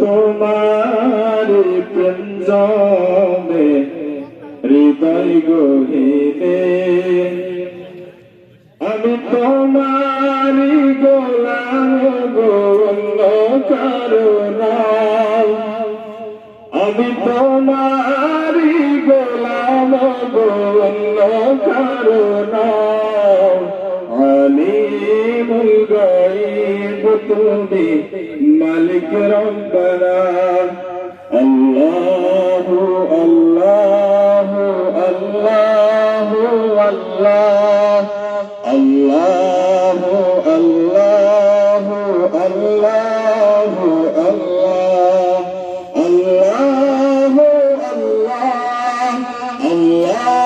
তোমার প্রেম জমে হৃদয় গহিনে। আমি তোমার গোলাম গোল কারণ আমি তোমারি তুমি মালিক রব্বানা। আল্লাহ আল্লাহ আল্লাহ। আল্লাহ আল্লাহ আল্লাহ আল্লাহ। আল্লাহ আল্লাহ। আল্লাহ।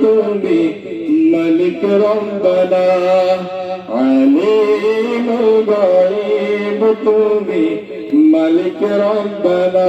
তুমি মালিক রব্বানা। আলিম গাইব তুমি মালিক রব্বানা।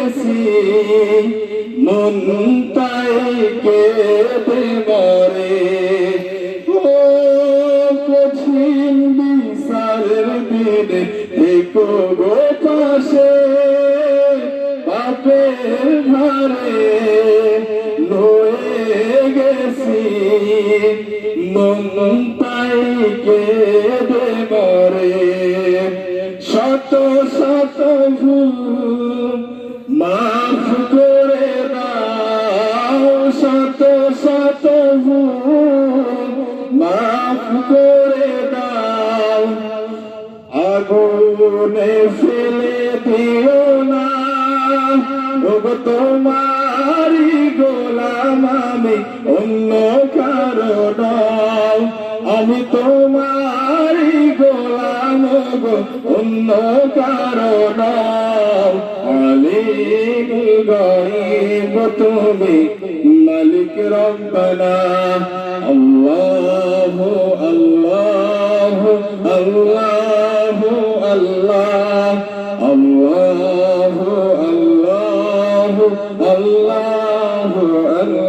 গেছি মন তাই কেঁদে মরে। ও কঠিন বিচারের দিনে থেকো গো পাশে পাপের ভারে লয়ে গেছি। মন তাই কেঁদে মরে। শত শত তোমারি গোলাম আমি, অন্য কারণ আমি তোমারি গোলাম গো, অন্য কারণ আলিম গাইব তুমি, মালিক রব্বানা। আল্লাহ